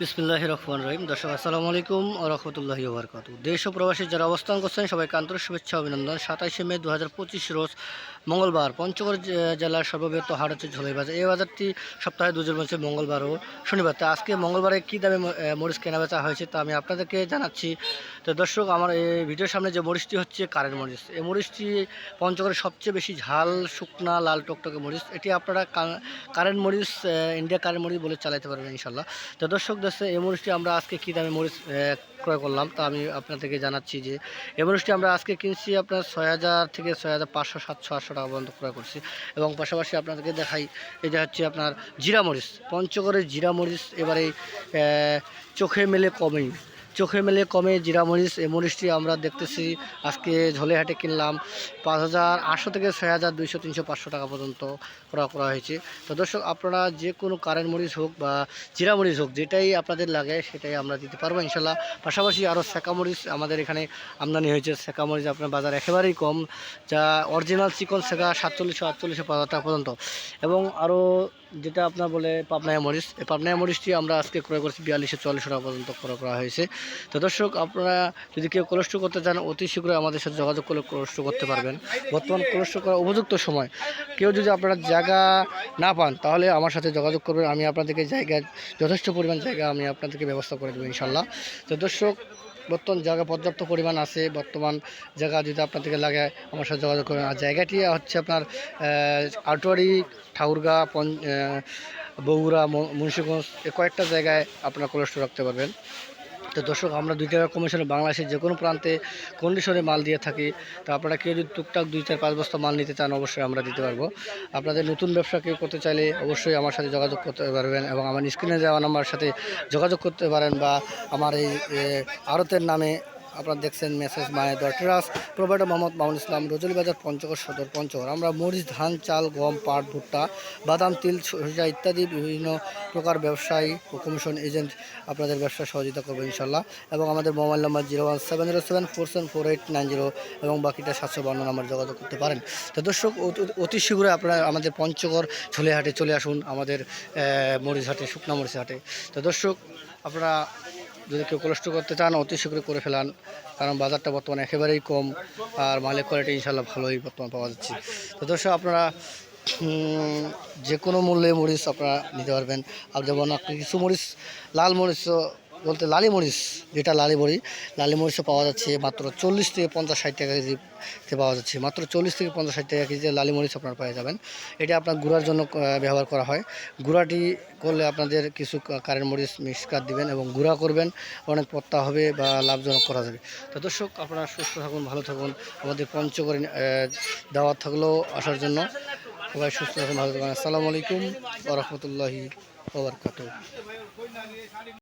বিসমুল্লাহ রহমান রহিম। দর্শক, আসসালামু আলাইকুম রহমতুল্লাহি ওবরকাত দেশ ও প্রবাসী যারা অবস্থান করছেন, সবাইকে আন্তরিক শুভেচ্ছা, অভিনন্দন। সাতাইশে মে দু হাজার পঁচিশ রোজ মঙ্গলবার, পঞ্চগড় জেলার সর্ববৃহৎ হাট হচ্ছে ঝোলাই বাজার। এই বাজারটি সপ্তাহে দুজন বলছে মঙ্গলবার ও শনিবার। তো আজকে মঙ্গলবারে কী দামে মরিচ কেনা বেচা হয়েছে তা আমি আপনাদেরকে জানাচ্ছি। তো দর্শক, আমার এই ভিডিওর সামনে যে মরিচটি হচ্ছে কারেন্ট মরিচ। এই মরিচটি পঞ্চগড়ের সবচেয়ে বেশি ঝাল, শুকনা, লাল টকটকে মরিচ। এটি আপনারা কারেন্ট মরিচ ইন্ডিয়া কারেন্ট মরিচ বলে চালাতে পারবেন ইনশাল্লাহ তো দর্শক দেশে এই মরিচটি আমরা আজকে কী দামে মরিচ ক্রয় করলাম তা আমি আপনাদেরকে জানাচ্ছি যে এই মরিচটি আমরা আজকে কিনছি আপনার ছয় হাজার থেকে ছয় হাজার পাঁচশো, সাতশো, আটশো টাকা পর্যন্ত ক্রয় করছি এবং পাশাপাশি আপনাদেরকে দেখাই, এটা হচ্ছে আপনার জিরা মরিচ, পঞ্চগড়ের জিরা মরিচ, এবারে চোখে মেলে কমেই। চোখে মেলে কমে জিরা মরিচ এই মরিচটি আমরা দেখতেছি। আজকে ঝোলে হাটে কিনলাম পাঁচ হাজার আটশো থেকে ছয় হাজার দুইশো তিনশো পাঁচশো টাকা পর্যন্ত ক্রয় করা হয়েছে। তো দর্শক, আপনারা যে কোনো কারেন্ট মরিচ হোক বা জিরা মরিচ হোক, যেটাই আপনাদের লাগে, সেটাই আমরা দিতে পারব ইনশাল্লাহ। পাশাপাশি আরও সেকা মরিচ আমাদের এখানে আমদানি হয়েছে। সেকা মরিচ আপনার বাজার একেবারেই কম, যা অরিজিনাল চিকন সেকা সাতচল্লিশশো আটচল্লিশশো পাঁচ টাকা পর্যন্ত। এবং আরও যেটা আপনার বলে পাবনায় মরিচ এই পাবনায় মরিচটি আমরা আজকে ক্রয় করছি বিয়াল্লিশশো চল্লিশশো টাকা পর্যন্ত ক্রয় করা হয়েছে। তো দর্শক, আপনারা যদি কেউ কোলেস্ট্রল করতে চান, অতি শীঘ্রই আমাদের সাথে যোগাযোগ করে কোলেস্ট্রল করতে পারবেন। বর্তমান কোলেস্ট্রল করার উপযুক্ত সময়। কেউ যদি আপনারা জায়গা না পান, তাহলে আমার সাথে যোগাযোগ করবেন। আমি আপনাদেরকে জায়গা, যথেষ্ট পরিমাণ জায়গা আমি আপনাদেরকে ব্যবস্থা করে দেবো ইনশাল্লাহ তো দর্শক, বর্তমান জায়গা পর্যাপ্ত পরিমাণ আছে। বর্তমান জায়গা যদি আপনাদেরকে লাগে, আমার সাথে যোগাযোগ করবেন। আর জায়গাটি হচ্ছে আপনার আটোয়ারি, ঠাকুরগা বগুড়া মুন্সিগঞ্জ, এ কয়েকটা জায়গায় আপনার কোলেস্ট্রল রাখতে পারবেন। তো দর্শক, আমরা দুই টাকা কমিশনে বাংলাদেশের যে কোনো প্রান্তে কন্ডিশনে মাল দিয়ে থাকি। তো আপনারা কেউ যদি টুকটাক দুই চার পাঁচ বস্তা মাল নিতে চান, অবশ্যই আমরা দিতে পারব। আপনাদের নতুন ব্যবসা কেউ করতে চাইলে অবশ্যই আমার সাথে যোগাযোগ করতে পারবেন এবং আমার স্ক্রিনে যাওয়া নাম্বার সাথে যোগাযোগ করতে পারেন বা আমার এই আড়তের নামে আপনারা দেখছেন মেসেজ মায়ের দটরাস প্রোভাইডার মোহাম্মদ মামুন ইসলাম বাজার পঞ্চগড় সদর পঞ্চগড়। আমরা মরিচ, ধান, চাল, গম, পাট, ভুট্টা, বাদাম, তিল, সরিষা ইত্যাদি বিভিন্ন প্রকার ব্যবসায়ী ও কমিশন এজেন্ট আপনাদের ব্যবসা সহযোগিতা করবে ইনশাল্লাহ এবং আমাদের mobile number zero one seven zero seven four seven four eight nine zero এবং বাকিটা সাতশো বান্ন নাম্বার যোগাযোগ করতে পারেন। তো দর্শক অতি- শীঘ্রই আপনারা আমাদের পঞ্চগড় ঝোলেহাটে চলে আসুন আমাদের মরিচ হাটে শুকনা মরিচ হাটে তো দর্শক, আপনারা যদি কেউ কোলেস্ট্রো করতে চান, অতি শীঘ্রই করে ফেলান। কারণ বাজারটা বর্তমানে একেবারেই কম আর মালের কোয়ালিটি ইনশাল্লাহ ভালোই বর্তমান পাওয়া যাচ্ছে। তো দর্শক, আপনারা যে কোনো মূল্যে মরিচ আপনারা নিতে পারবেন। আর যেমন আপনি কিছু মরিচ, লাল মরিচ বলতে লালি মরিচ যেটা লালি বড়ি লালি মরিচও পাওয়া যাচ্ছে মাত্র চল্লিশ থেকে পঞ্চাশ ষাট টাকা কেজিতে পাওয়া যাচ্ছে। মাত্র চল্লিশ থেকে পঞ্চাশ ষাট টাকা কেজিতে লালি মরিচ আপনারা পেয়ে যাবেন। এটা আপনার গুঁড়ার জন্য ব্যবহার করা হয়। গুঁড়াটি করলে আপনাদের কিছু কারেন্ট মরিচ মিক্স কাট দিবেন এবং গুঁড়া করবেন। অনেক পত্তা হবে বা লাভজনক করা যাবে। তো দর্শক আপনারা সুস্থ থাকুন ভালো থাকুন। আমাদের আহ, দাওয়াত থাকলেও আসার জন্য। সবাই সুস্থ থাকুন ভালো থাকুন। আসসালামু আলাইকুম ওরহমতুল্লাহি ওবরকাত